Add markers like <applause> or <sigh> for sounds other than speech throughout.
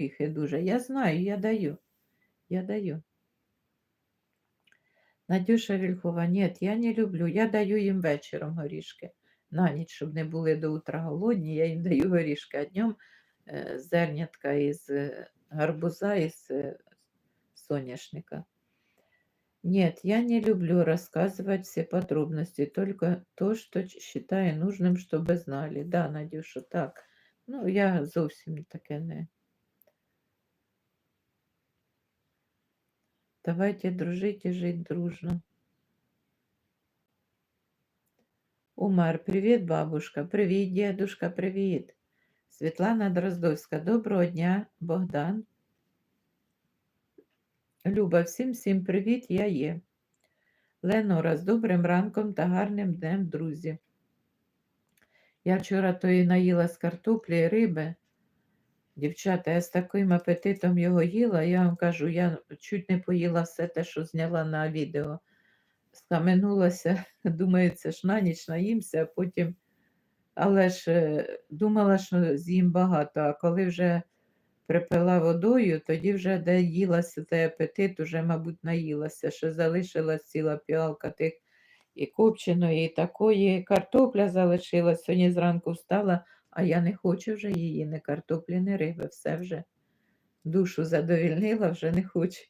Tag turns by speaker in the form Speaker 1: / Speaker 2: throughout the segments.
Speaker 1: горіхи дуже. Я знаю, я даю. Я даю. Надюша Вільхова, ні, я не люблю. Я даю їм вечором горішки. На ніч, щоб не були до утра голодні, я їм даю горішки, а днем е, зернятка із е, гарбуза із е, соняшника. Нет, я не люблю рассказывать все подробности, только то, что ч- считаю нужным, чтобы знали. Да, Надюша, так. Ну, я зовсім таке не. Давайте дружить і жить дружно. Умар, привіт, бабушка, привіт, дедушка, привіт. Світлана Дроздовська, доброго дня, Богдан. Люба, всім всім привіт, я є. Ленора, з добрим ранком та гарним днем, друзі. Я вчора тої наїла з картоплі і риби. Дівчата, я з таким апетитом його їла, я вам кажу, я чуть не поїла все те, що зняла на відео. Скаменулася, <laughs> думаю, це ж на ніч наїмся, а потім. Але ж е, думала, що з'їм багато, а коли вже припила водою, тоді вже де їлася той апетит, уже, мабуть, наїлася, що залишилась ціла піалка тих і копченої, і такої картопля залишилась. Сьогодні зранку встала, а я не хочу вже її, ні картоплі, ні риби, все вже душу задовільнила, вже не хочу.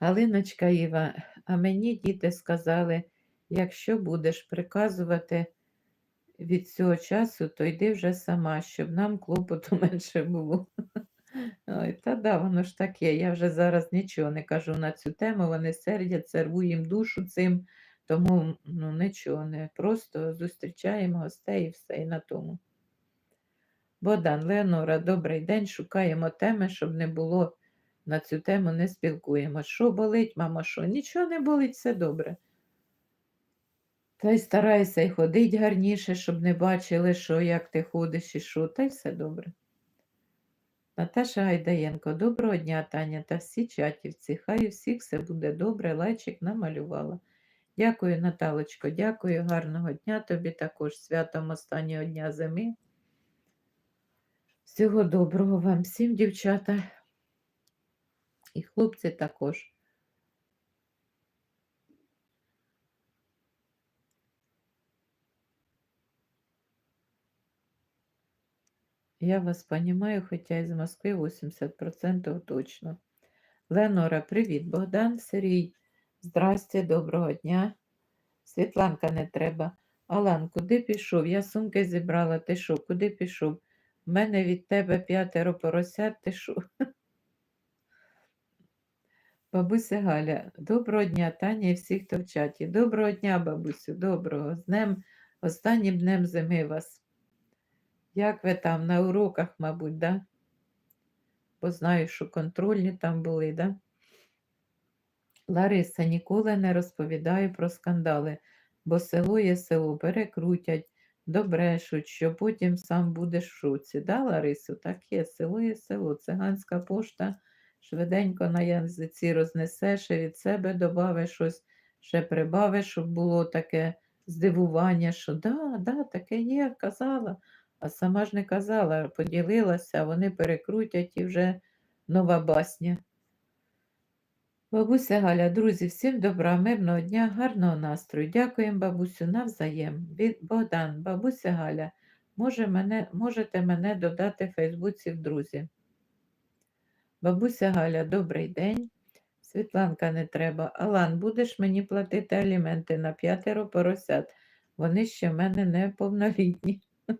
Speaker 1: Галиночка Іва, а мені діти сказали, якщо будеш приказувати від цього часу, то йди вже сама, щоб нам клопоту <laughs> менше було. Ой, та да, воно ж таке. Я вже зараз нічого не кажу на цю тему, вони сердяться, рву їм душу цим, тому ну, нічого не. Просто зустрічаємо гостей і все і на тому. Богдан, Леонора, добрий день. Шукаємо теми, щоб не було на цю тему, не спілкуємося. Що болить, мама, що? Нічого не болить, все добре. Та й старайся й ходить гарніше, щоб не бачили, що як ти ходиш і що, та й все добре. Наташа Гайдаєнко, доброго дня, Таня та всі чатівці. Хай у всіх все буде добре, лайчик намалювала. Дякую, Наталочко, дякую, гарного дня тобі також, святом останнього дня зими. Всього доброго вам всім, дівчата. І хлопці також. Я вас понимаю, хотя из Москвы 80% точно. Ленора, привіт. Богдан, Сергій, здрасте, доброго дня. Світланка не треба. Алан, куди пішов? Я сумки зібрала. Ти що, куди пішов? У мене від тебе п'ятеро поросят, ти що? <laughs> Бабуся Галя, доброго дня, Таня і всіх, хто в чаті. Доброго дня, бабусю, доброго. З днем, останнім днем зими вас. Як ви там на уроках, мабуть, да? Бо знаю, що контрольні там були, да? Лариса, ніколи не розповідаю про скандали, бо село є село, перекрутять, добрешуть, що потім сам будеш в шоці. Да, Ларисо, так є, село є село, циганська пошта швиденько на язиці рознесе, ще від себе добавиш щось, ще прибавиш, щоб було таке здивування, що да, да, таке є, казала. А сама ж не казала, поділилася, вони перекрутять і вже нова басня. Бабуся Галя, друзі, всім добра, мирного дня, гарного настрою. Дякуємо, бабусю, навзаєм. Від Богдан, бабуся Галя, може мене, можете мене додати в Фейсбуці в друзі. Бабуся Галя, добрий день. Світланка не треба. Алан, будеш мені платити аліменти на п'ятеро поросят. Вони ще в мене неповнолітні. <laughs>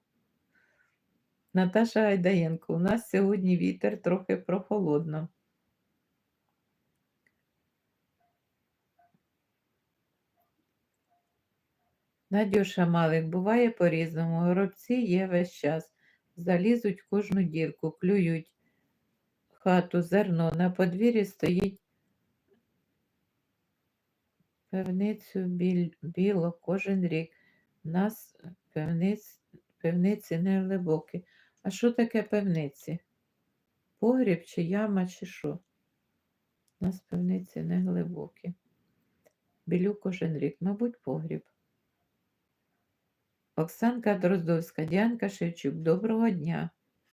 Speaker 1: Наташа Гайдаєнко, у нас сьогодні вітер трохи прохолодно. Надюша Малик, буває по-різному. Горобці є весь час. Залізуть в кожну дірку, клюють хату, зерно. На подвір'ї стоїть певницю біло кожен рік. У нас певниць, певниці не глибокі. А що таке певниці? Погріб чи яма, чи що? У нас певниці не глибокі. Білю кожен рік, мабуть, погріб. Оксанка Дроздовська, Діанка Шевчук, доброго дня.